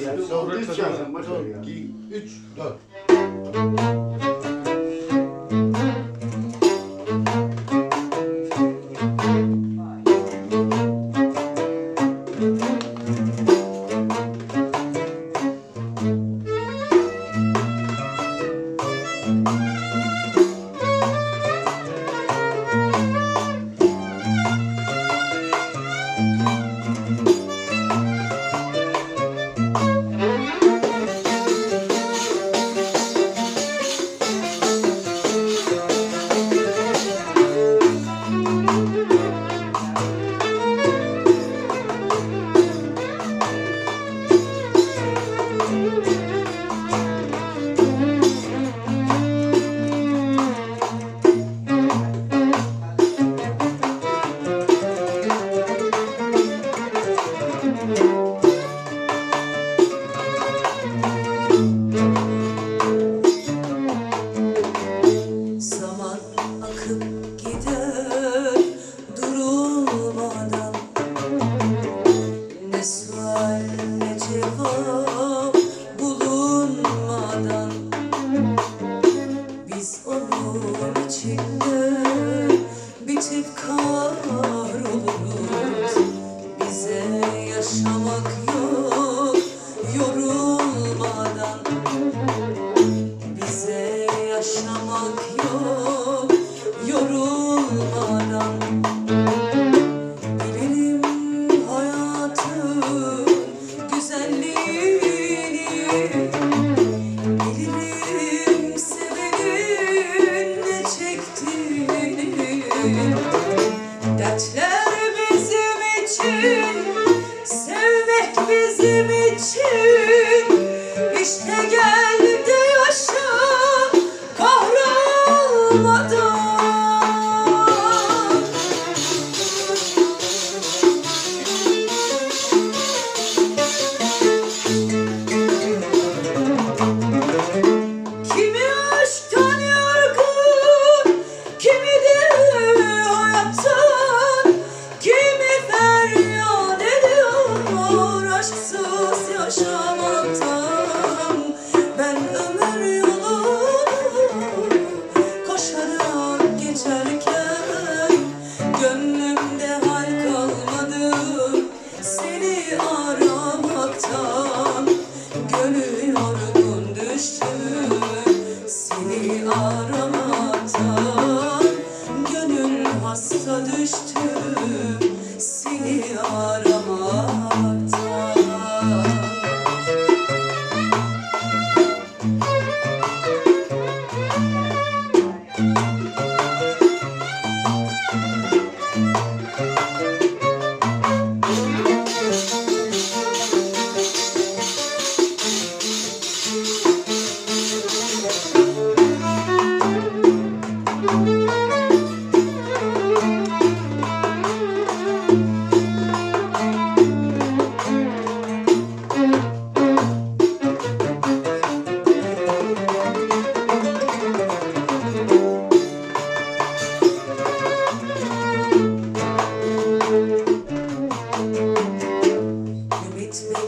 yani. Orada üç yazdım. Bakın. Üç, dört. see me yaşamadım Ben ömür yolunu koşarak geçerken Gönlümde hal kalmadı. Seni aramaktan Gönül yorgun düştü seni aramaktan Gönül hasta düştü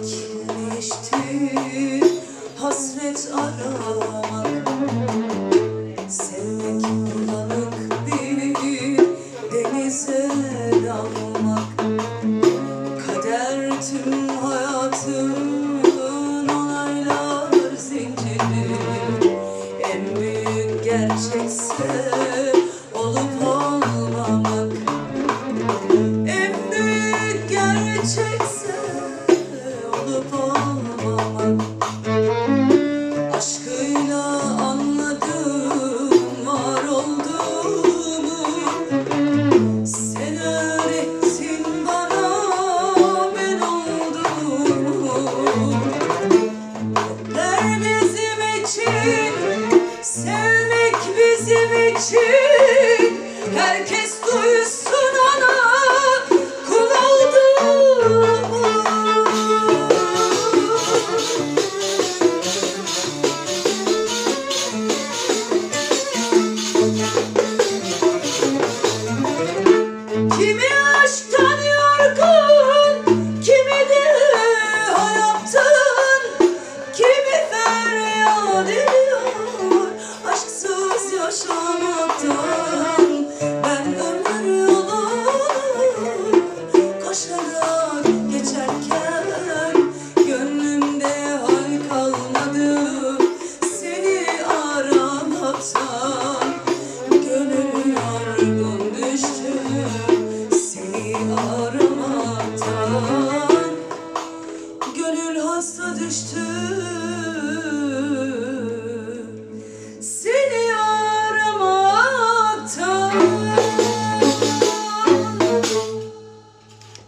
Çirkinleşti hasret aramak. Sevmek bulanık dili denize dalmak. Kader tüm hayatımın olaylar zinciri. En büyük gerçekse